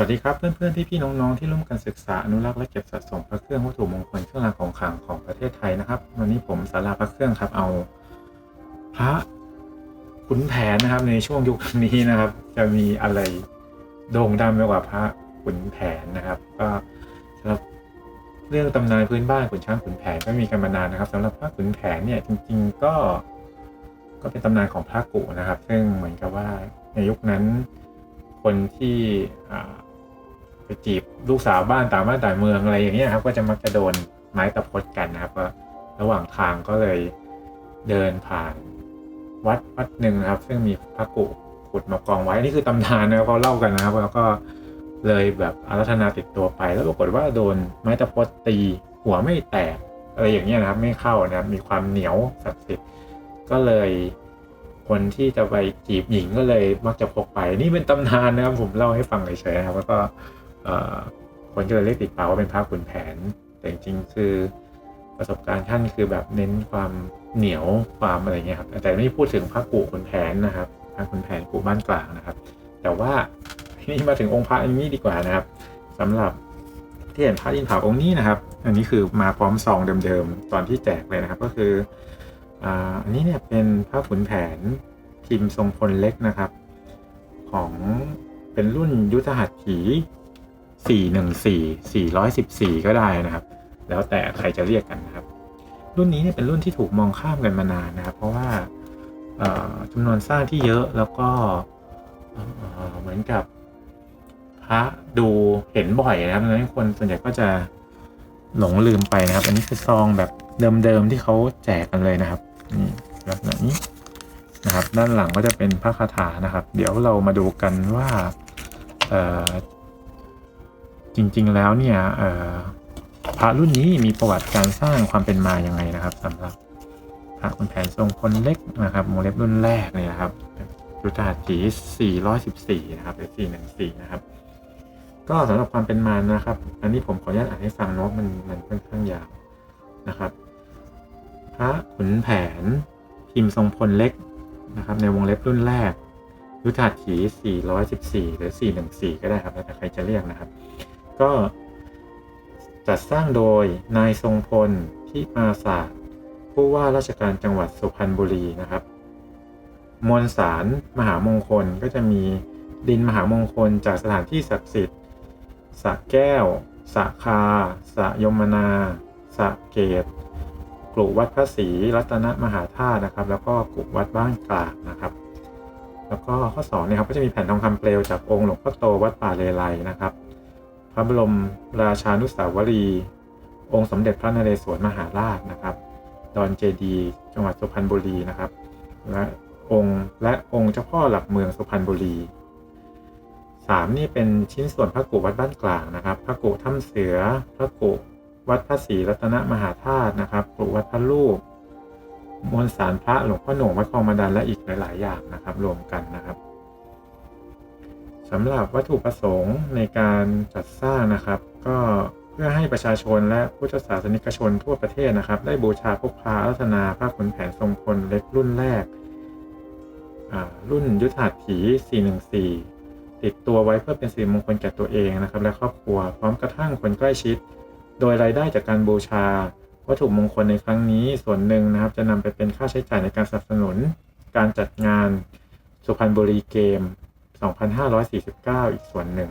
วัสดีครับเพื่อนๆพี่ๆน้องๆที่ร่วมกันศึกษาอนุรักษ์และเก็บสะสมพระเครื่องวัตถุมงคลเครื่องรางของขลังของประเทศไทยนะครับ วันนี้ผมสาราพระเครื่องครับเอาพระขุนแผนนะครับ ในช่วงยุคนี้นะครับ จะมีอะไรโด่งดังไปกว่าพระขุนแผนนะครับ ก็สำหรับเรื่องตำนานพื้นบ้านขุนช้างขุนแผนก็มีกันมานานนะครับสำหรับพระขุนแผนเนี่ยจริง ๆก็ ก็เป็นตำนานของพระกุนะครับ ซึ่งเหมือนกับว่าในยุคนั้นคนที่อ่า ไปจีบลูกสาวบ้านต่างบ้านต่างเมืองอะไรอย่างเงี้ยครับ ก็จะมักจะโดนไม้ตะพดกันนะครับก็ระหว่างทางก็เลยเดินผ่านวัดวัดหนึ่งนะครับ ซึ่งมีพระกุขุดมากองไว้นี่คือตำนานนะเขาเล่ากันนะครับ แล้วก็เลยแบบอารัธนาติดตัวไป แล้วปรากฏว่าโดนไม้ตะพดตีหัวไม่แตกอะไรอย่างเงี้ยนะครับ ไม่เข้านะครับมีความเหนียวศักดิ์สิทธิ์ก็เลยคนที่จะไปจีบหญิงก็เลยมักจะพกไป นี่เป็นตำนานนะครับผมเล่าให้ฟังเฉยๆนะครับ แล้วก็ คนก็เลยเรียกติดปากว่าเป็นพระขุนแผน แต่จริงๆคือประสบการณ์ท่านคือแบบเน้นความเหนียวความอะไรเงี้ยครับแต่ไม่พูดถึงพระกูขุนแผนนะครับพระขุนแผนกูบ้านกลางนะครับ แต่ว่านี่มาถึงองค์พระอันนี้ดีกว่านะครับสำหรับที่เห็นพระอินเผาองค์นี้นะครับ อันนี้คือมาพร้อมซองเดิมๆตอนที่แจกเลยนะครับ ก็คืออันนี้เนี่ยเป็นผ้าขุนแผนพิมพ์ทรงพลเล็กนะครับ ของเป็นรุ่นยุทธหัตถี 414 414 ก็ได้นะครับ แล้วแต่ใครจะเรียกกันนะครับ รุ่นนี้เนี่ยเป็นรุ่นที่ถูกมองข้ามกันมานานนะครับ เพราะว่าจำนวนสร้างที่เยอะแล้วก็เหมือนกับพระดูเห็นบ่อยนะครับดังนั้นคนส่วนใหญ่ก็จะหลงลืมไปนะครับ อันนี้คือซองแบบเดิมๆที่เขาแจกกันเลยนะครับนี่ลักษณะนี้นะครับ ด้านหลังก็จะเป็นพระคาถานะครับ เดี๋ยวเรามาดูกันว่า จริงๆแล้วเนี่ยพระรุ่นนี้มีประวัติการสร้างความเป็นมาอย่างไงนะครับสำหรับพระขุนแผนทรงพลเล็กนะครับวงเล็บรุ่นแรกเลยนะครับยุทธหัตถี414 นะครับหรือ414 นะครับ ก็สำหรับความเป็นมานะครับ อันนี้ผมขออนุญาตอ่านให้ฟังเนาะมันมันค่อนข้างยาวนะครับ พระขุนแผนพิมพ์ทรงพลเล็กนะครับ ในวงเล็บรุ่นแรกยุทธหัตถี414 หรือ 414 ก็ได้ครับ แล้วแต่ใครจะเรียกนะครับ ก็จัดสร้างโดยนายทรงพลที่มาศาสตร์ผู้ว่าราชการจังหวัดสุพรรณบุรีนะครับ มวลสารมหามงคลก็จะมีดินมหามงคลจากสถานที่ศักดิ์สิทธิ์สะแก้วสะคาสะยมนาสะเกตกลุ่วัดพระศรีรัตนมหาธาตุนะครับ แล้วก็กลุ่วัดบ้านกลางนะครับ แล้วก็ข้อสองเนี่ยครับก็จะมีแผ่นทองคำเปลวจากองค์หลวงพ่อโตวัดป่าเลไลนะครับ พระบรมราชานุสาวรี องค์สมเด็จพระนเรศวรมหาราชนะครับ ดอนเจดีจังหวัดสุพรรณบุรีนะครับและองค์และองค์เจ้าพ่อหลักเมืองสุพรรณบุรีสามนี่เป็นชิ้นส่วนพระกุวัดบ้านกลางนะครับ พระกุถ้ำเสือ พระกุวัดพระศรีรัตนมหาธาตุนะครับกุวัดพระลูกมวลสารพระหลวงพ่อหน่งวัดคลองมาดันและอีกหลาย ๆ อย่างนะครับ รวมกันนะครับ สำหรับวัตถุประสงค์ในการจัดสร้างนะครับ ก็เพื่อให้ประชาชนและพุทธศาสนิกชนทั่วประเทศนะครับ ได้บูชาพกพาอารัธนาพระขุนแผนทรงพลเล็กรุ่นแรกอ่ารุ่นยุทธหัตถี 414 ติดตัวไว้เพื่อเป็นสิริมงคลแก่ตัวเองนะครับ และครอบครัวพร้อมกระทั่งคนใกล้ชิด โดยรายได้จากการบูชาวัตถุมงคลในครั้งนี้ส่วนหนึ่งนะครับ จะนำไปเป็นค่าใช้จ่ายในการสนับสนุน การจัดงานสุพรรณบุรีเกม 2549 อีกส่วนหนึ่ง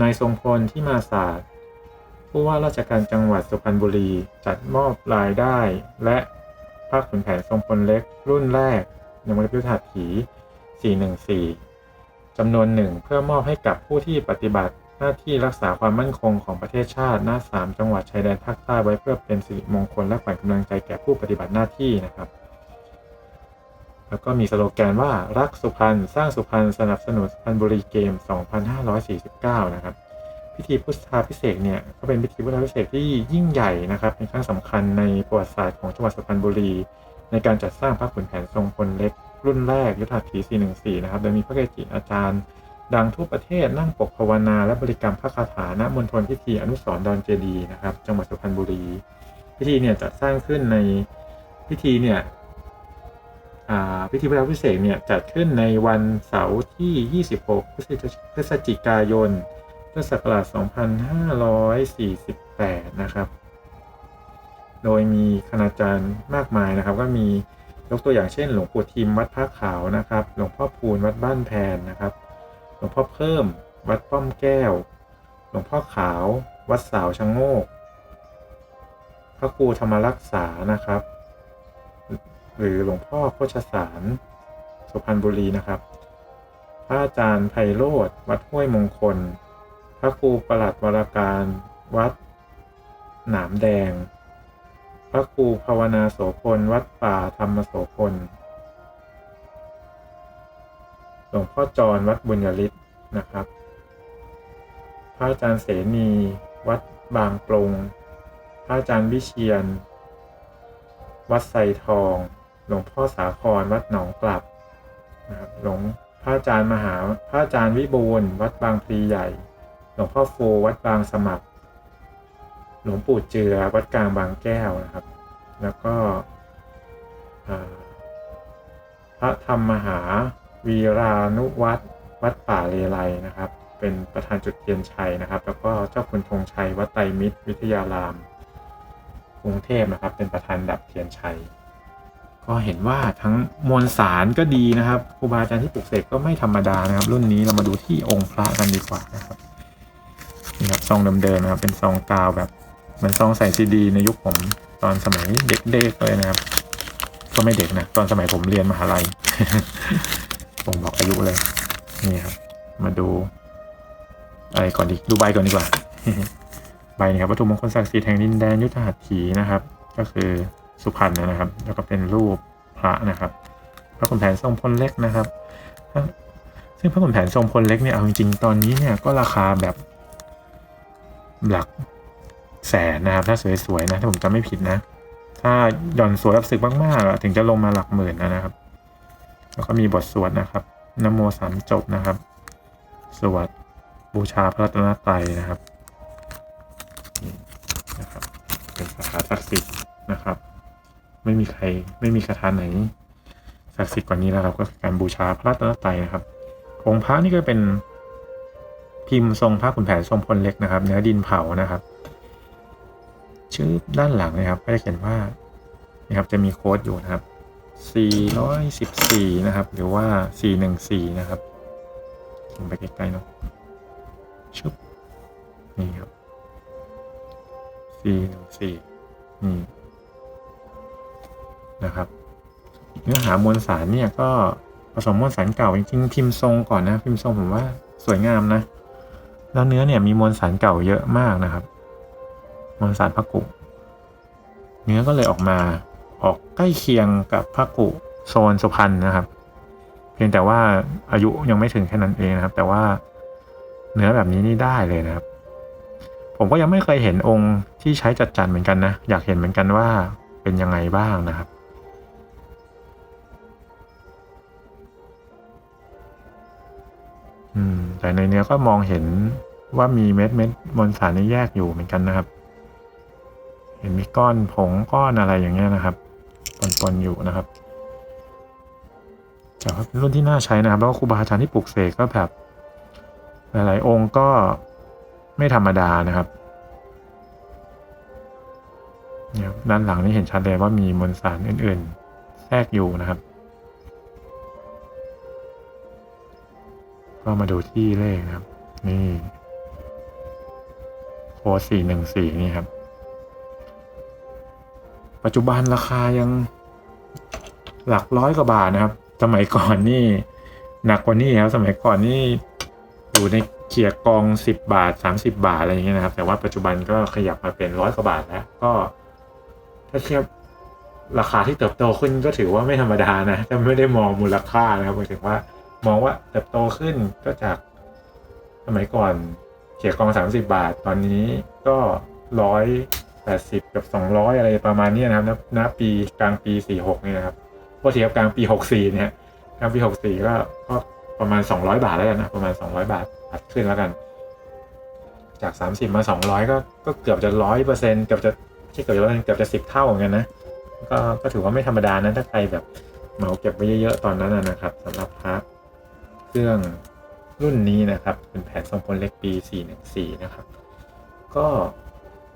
นายทรงพลที่มาศาสตร์ ผู้ว่าราชการจังหวัดสุพรรณบุรีจัดมอบรายได้ และภาคขุนแผนทรงพลเล็กรุ่นแรกในวงเล็บยุทธหัตถี414 จำนวนหนึ่งเพื่อมอบให้กับผู้ที่ปฏิบัติหน้าที่รักษาความมั่นคงของประเทศชาติหน้าสามจังหวัดชายแดนภาคใต้ไว้เพื่อเป็นสิริมงคลและขวัญกำลังใจแก่ผู้ปฏิบัติหน้าที่นะครับ แล้วก็มีสโลแกนว่ารักสุพรรณสร้างสุพรรณสนับสนุนสุพรรณบุรีเกม 2549 นะครับ พิธีพุทธาพิเศษเนี่ยก็เป็นพิธีพุทธาพิเศษที่ยิ่งใหญ่นะครับเป็นครั้งสำคัญในประวัติศาสตร์ของจังหวัดสุพรรณบุรี ในการจัดสร้างพระขุนแผนทรงพลเล็ก รุ่นแรกยุทธหัตถี414 นะครับ โดยมีพระเกจิอาจารย์ ดังทั่วประเทศนั่งปกภาวนา และบริกรรมพระคาถาณมณฑลพิธีอนุสรณ์ดอนเจดีย์นะครับ จังหวัดสุพรรณบุรี พิธีเนี่ยจัดสร้างขึ้นในพิธีเนี่ย พิธีพระราชพิเศษเนี่ยจัดขึ้นในวันเสาร์ที่ 26 พฤศจิกายนพุทธศักราช 2548 นะครับ โดยมีคณาจารย์มากมายนะครับ ก็มียกตัวอย่างเช่น หลวงปู่ทิมวัดพระขาวนะครับ หลวงพ่อพูนวัดบ้านแพนนะครับ หลวงพ่อเพิ่ม วัดป้อมแก้ว หลวงพ่อขาว วัดสาวชะโงก พระครูธรรมรักษานะครับ หรือหลวงพ่อโคชสาร สุพรรณบุรีนะครับ พระอาจารย์ไพโรธวัดห้วยมงคล พระครูประหลัดวรการวัด หนามแดง พระครูภาวนาโสพลวัดป่าธรรมโสพลหลวงพ่อจรวัดบุญยฤทธิ์นะครับ พระอาจารย์เสนีวัดบางปรงพระอาจารย์วิเชียน วัดไซทอง หลวงพ่อสาครวัดหนองกลับนะครับหลวงพระอาจารย์มหาพระอาจารย์วิบูลวัดบางพลีใหญ่ หลวงพ่อโฟวัดบางสมัคร หลวงปู่เจือวัดกลางบางแก้วนะครับ แล้วก็พระธรรมมหาวีรานุวัดวัดป่าเลไลนะครับ เป็นประธานจุดเทียนชัยนะครับ แล้วก็เจ้าคุณธงชัยวัดไตรมิตร วิทยาราม กรุงเทพนะครับ เป็นประธานดับเทียนชัย ก็เห็นว่าทั้งมวลสารก็ดีนะครับครูบาอาจารย์ที่ปลุกเสกก็ไม่ธรรมดานะครับ รุ่นนี้เรามาดูที่องค์พระกันดีกว่านะครับนี่ครับซองเดิมๆนะครับ เป็นซองกาวแบบเหมือนซองใส่ซีดี ในยุคผมตอนสมัยเด็กๆเลยนะครับ ก็ไม่เด็กนะตอนสมัยผมเรียนมหาลัยผมบอกอายุเลยนี่ครับ มาดูอะไรก่อนดีดูใบก่อนดีกว่าใบนี่ครับวัตถุมงคลศักดิ์สิทธิ์แห่งดินแดนยุทธหัตถีนะครับ ก็คือ สุพรรณนะครับ แล้วก็เป็นรูปพระนะครับ พระขุนแผนทรงพลเล็กนะครับ ซึ่งพระขุนแผนทรงพลเล็กเนี่ยเอาจริงๆตอนนี้เนี่ยก็ราคาแบบหลักแสนนะครับ ถ้าสวยๆนะถ้าผมจำไม่ผิดนะ ถ้าหย่อนสวยรับศึกมากๆอะถึงจะลงมาหลักหมื่นนะครับ แล้วก็มีบทสวดนะครับนโมสามจบนะครับ สวดบูชาพระรัตนตรัยนะครับนะครับ เป็นคาถาศักดิ์สิทธิ์นะครับ ไม่มีใคร ไม่มีคาถาไหนศักดิ์สิทธิ์กว่านี้แล้วครับ ก็คือการบูชาพระรัตนตรัยนะครับ องค์พระนี่ก็เป็นพิมพ์ทรงพระขุนแผนทรงพลเล็กนะครับ เนื้อดินเผานะครับ ชื่อด้านหลังนะครับ ก็จะเขียนว่านะครับจะมีโค้ดอยู่นะครับ 414 นะครับ หรือว่า 414 นะครับลงไปใกล้ๆเนาะชุบนี่ครับ 414นี่ นะครับ เนื้อหามวลสารเนี่ยก็ผสมมวลสารเก่าจริงๆพิมพ์ทรงก่อนนะ พิมพ์ทรงผมว่าสวยงามนะ แล้วเนื้อเนี่ยมีมวลสารเก่าเยอะมากนะครับ มวลสารพระกุ เนื้อก็เลยออกมาออกใกล้เคียงกับพระกุโซนสุพรรณนะครับ เพียงแต่ว่าอายุยังไม่ถึงแค่นั้นเองนะครับ แต่ว่าเนื้อแบบนี้นี่ได้เลยนะครับ ผมก็ยังไม่เคยเห็นองค์ที่ใช้จัดจันเหมือนกันนะ อยากเห็นเหมือนกันว่าเป็นยังไงบ้างนะครับ อืม แต่ในเนื้อก็มองเห็นว่ามีเม็ดเม็ดมวลสารนี่แยกอยู่เหมือนกันนะครับ เห็นมีก้อนผงก้อนอะไรอย่างเงี้ยนะครับปนๆอยู่นะครับแต่ว่าเป็นรุ่นที่น่าใช้นะครับ แล้วก็ครูบาอาจารย์ที่ปลูกเสกก็แบบ หลายๆองค์ก็ไม่ธรรมดานะครับด้านหลังนี่เห็นชัดเลยว่ามีมวลสารอื่น ๆ แทรกอยู่นะครับ ก็มาดูที่เลขนะครับ นี่โคสี่หนึ่งสี่นี่ครับ ปัจจุบันราคายังหลักร้อยกว่าบาทนะครับ สมัยก่อนนี่ หนักกว่านี้ครับ สมัยก่อนนี่อยู่ในเขียกองสิบบาทสามสิบาทอะไรอย่างเงี้ยนะครับ แต่ว่าปัจจุบันก็ขยับมาเป็นร้อยกว่าบาทแล้ว ก็ ถ้าเทียบราคาที่เติบโตขึ้นก็ถือว่าไม่ธรรมดานะจะไม่ได้มองมูลค่านะครับหมายถึงว่า มองว่าเติบโตขึ้นก็จากสมัยก่อนเขียกองสามสิบาท ตอนนี้ก็ร้อยแปดสิบกับสองร้อยอะไรประมาณนี้นะครับณณปีกลางปีสี่หกนี่นะครับพอเทียบกลางปีหกสี่เนี่ยกลางปีหกสี่ก็ก็ประมาณสองร้อยบาทแล้วกันนะประมาณสองร้อยบาทอัดขึ้นแล้วกัน จากสามสิบมาสองร้อยก็ก็เกือบจะร้อยเปอร์เซ็นต์เกือบจะที่เกือบจะเกือบจะสิบเท่าเหมือนกันนะก็ก็ถือว่าไม่ธรรมดานะถ้าใครแบบเหมาเก็บไว้เยอะๆตอนนั้นนะนะครับสำหรับพระ เครื่องรุ่นนี้นะครับ เป็นแผนทรงพลเล็กปี 414 นะครับ ก็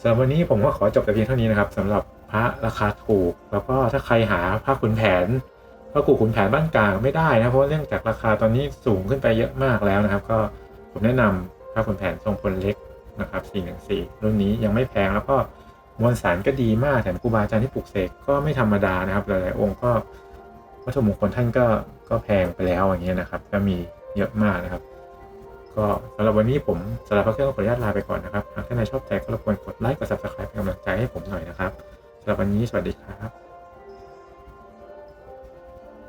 สำหรับวันนี้ผมก็ขอจบแต่เพียงเท่านี้นะครับสำหรับพระราคาถูก แล้วก็ถ้าใครหาพระขุนแผนพระกูขุนแผนบ้านกลางไม่ได้นะเพราะเนื่องจากราคาตอนนี้สูงขึ้นไปเยอะมากแล้วนะครับ ก็ผมแนะนำพระขุนแผนทรงพลเล็กนะครับ 414 รุ่นนี้ยังไม่แพงแล้วก็มวลสารก็ดีมากแถมครูบาอาจารย์ที่ปลูกเสกก็ไม่ธรรมดานะครับหลายๆองค์ก็ วัตถุมงคลท่านก็ก็แพงไปแล้วอย่างเงี้ยนะครับ ก็มีเยอะมากนะครับ ก็สำหรับวันนี้ผมสำหรับพระเครื่องขออนุญาตลาไปก่อนนะครับหากท่านใดชอบใจก็รบกวนกดไลค์กด subscribe เป็นกำลังใจให้ผมหน่อยนะครับสำหรับวันนี้สวัสดีครับ